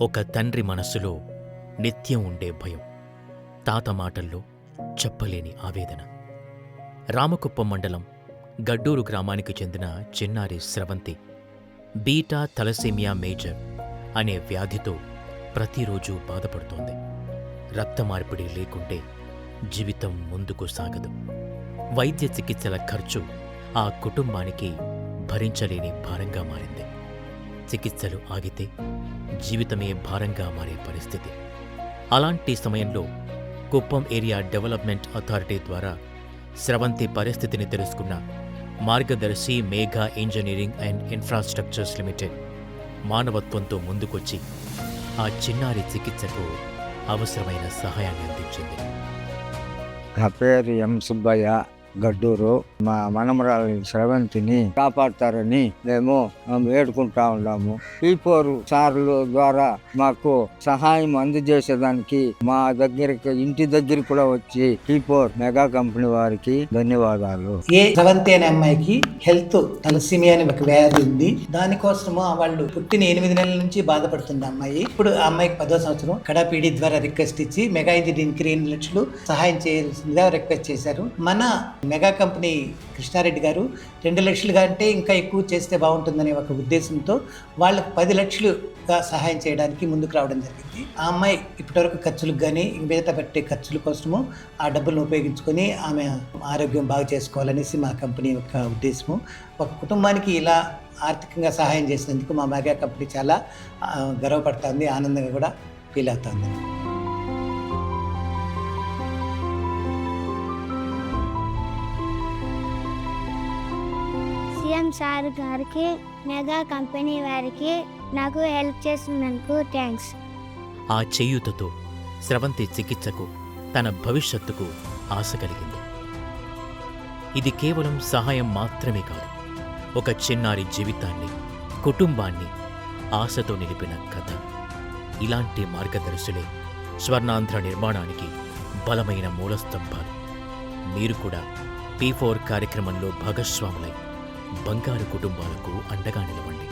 ఒక తండ్రి మనస్సులో నిత్యం ఉండే భయం తాత మాటల్లో చెప్పలేని ఆవేదన. రామకుప్పం మండలం గడ్డూరు గ్రామానికి చెందిన చిన్నారి స్రవంతి బీటా తలసేమియా మేజర్ అనే వ్యాధితో ప్రతిరోజు బాధపడుతోంది. రక్త మార్పిడి లేకుంటే జీవితం ముందుకు సాగదు. వైద్య చికిత్సల ఖర్చు ఆ కుటుంబానికి భరించలేని భారంగా మారింది. చికిత్సలు ఆగితే జీవితమే భారంగా మారే పరిస్థితి. అలాంటి సమయంలో కుప్పం ఏరియా డెవలప్మెంట్ అథారిటీ ద్వారా స్రవంతి పరిస్థితిని తెలుసుకున్న Margadarsi Megha engineering and infrastructures limited మానవత్వంతో ముందుకొచ్చి ఆ చిన్నారి చికిత్సకు అవసరమైన సహాయాన్ని అందించింది. నా పేరు ఎం సుబ్బయ్య. గడ్డూరు మా మనమరాలి స్రవంతిని కాపాడతారని మేము వేడుకుంటా ఉన్నాము. ఈ ఫోర్ సార్లు ద్వారా మాకు సహాయం అందజేసేదానికి మా దగ్గరికి ఇంటి దగ్గర కూడా వచ్చి ఈ ఫోర్ మెగా కంపెనీ వారికి ధన్యవాదాలు. ఏ స్రవంతి అనే అమ్మాయికి హెల్త్ తలసీమియా అనే ఒక వ్యాధి ఉంది. దానికోసము ఆ వాళ్ళు పుట్టిన ఎనిమిది నెలల నుంచి బాధపడుతుంది అమ్మాయి. ఇప్పుడు ఆ అమ్మాయికి పదో సంవత్సరం కడాపీడి ద్వారా రిక్వెస్ట్ ఇచ్చి మెగా ఇంజనీరింగ్ ఎనిమిది లక్షలు సహాయం చేయాల్సిందిగా రిక్వెస్ట్ చేశారు. మన మెగా కంపెనీ కృష్ణారెడ్డి గారు రెండు లక్షలుగా అంటే ఇంకా ఎక్కువ చేస్తే బాగుంటుందనే ఒక ఉద్దేశంతో వాళ్ళకు పది లక్షలుగా సహాయం చేయడానికి ముందుకు రావడం జరిగింది. ఆ అమ్మాయి ఇప్పటివరకు ఖర్చులకు కానీ మిగతా పెట్టే ఖర్చుల కోసము ఆ డబ్బులను ఉపయోగించుకొని ఆమె ఆరోగ్యం బాగు చేసుకోవాలనేసి మా కంపెనీ యొక్క ఉద్దేశము. ఒక కుటుంబానికి ఇలా ఆర్థికంగా సహాయం చేసినందుకు మా మెగా కంపెనీ చాలా గర్వపడుతుంది ఆనందంగా కూడా ఫీల్ అవుతుంది. సార్ గారికి మెగా కంపెనీ వారికి నాకు హెల్ప్ చేసినందుకు థ్యాంక్స్. ఆ చేయూతతో స్రవంతి చికిత్సకు తన భవిష్యత్తుకు ఆశ కలిగింది. ఇది కేవలం సహాయం మాత్రమే కాదు ఒక చిన్నారి జీవితాన్ని కుటుంబాన్ని ఆశతో నిలిపిన కథ. ఇలాంటి మార్గదర్శులే స్వర్ణాంధ్ర నిర్మాణానికి బలమైన మూలస్తంభాలు. మీరు కూడా పీ ఫోర్ కార్యక్రమంలో భాగస్వాములై బంగారు కుటుంబాలకు అండగా నిలవండి.